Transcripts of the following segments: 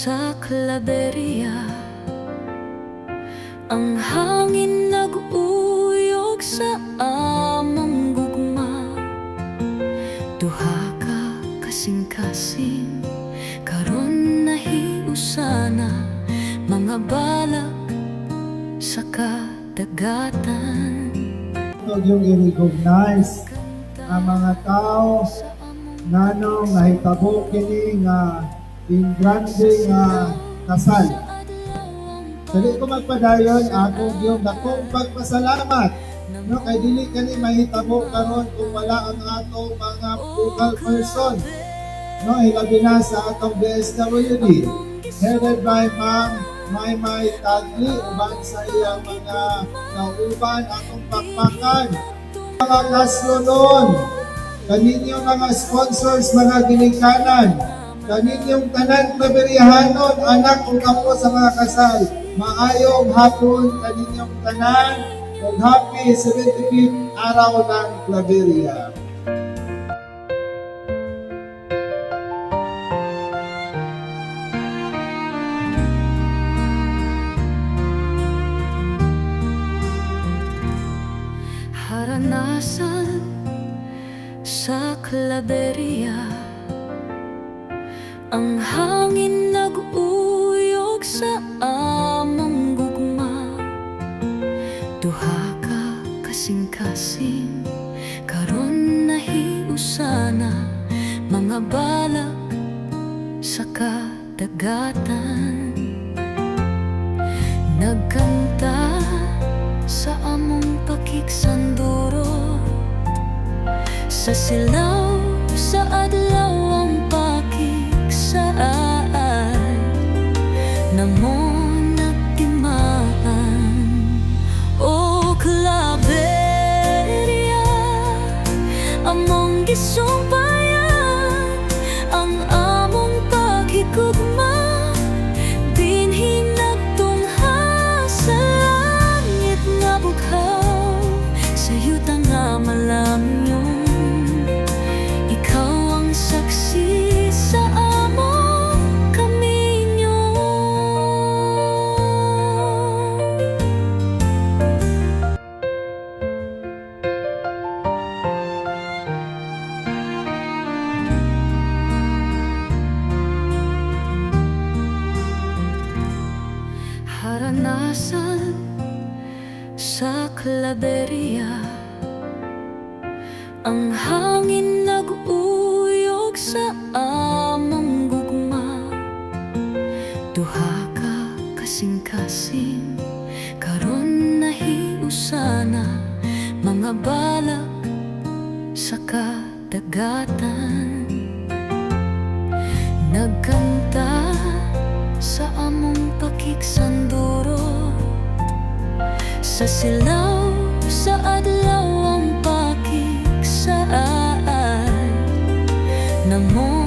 sa klaberya Ang hangin nag-uyog sa among gugma. Duha ka kasing-kasing Karon nahiusana Mga balak sa kadagatan. Ito yung i-recognize ang mga tao nanong nahitabo kini nga in grande nga kasal. Dili ko magpadayon akong yung dakong pagpasalamat. No kay dili kani mahitabo karon kung wala ang atong mga vocal person. No hilabi na sa atong BSWD headed by Ma'am Maymay Tagli uban sa iyang mga nauban atong pakpakan. Mga kaslonon kaninyong mga sponsors mga ginikanan. Kaninyong tanan klaberyahanon anak ug apo sa mga kasal. Maayong hapon kaninyong tanan. Ug happy 75th araw ng Claveria. Sa klaberya Ang hangin nag-uyog sa among gugma. Duha ka kasing-kasing Karon nahiusana Mga balak sa kadagatan. Nagkanta sa among pakiksanduro Sa silaw sa adlaw ang pakiksaan Namo nagtimaan O klaberya Among gisumbayan Haranasan sa klaberya. Ang hangin nag-uyog sa among gugma. Duha ka kasing-kasing Karon nahiusana. Mga balak sa kadagatan. Nagkanta pakiksanduro Sa silaw sa adlaw ang pakiksaan Namo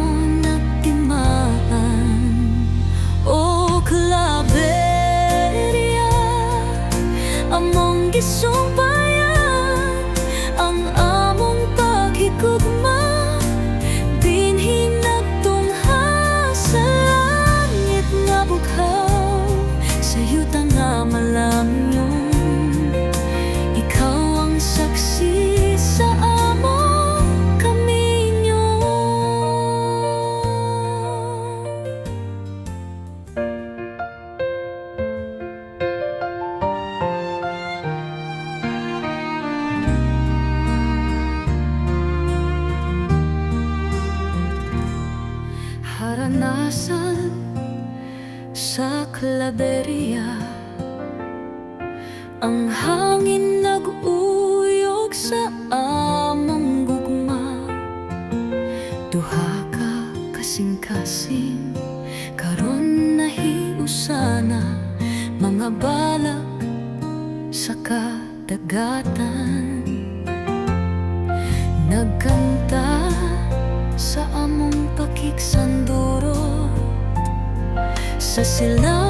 sa klaberya Ang hangin nag-uyog sa among gugma. Duha ka kasing-kasing Karon nahiusana Mga balak sa kadagatan. Nagkanta sa among pakiksanduro Sa silaw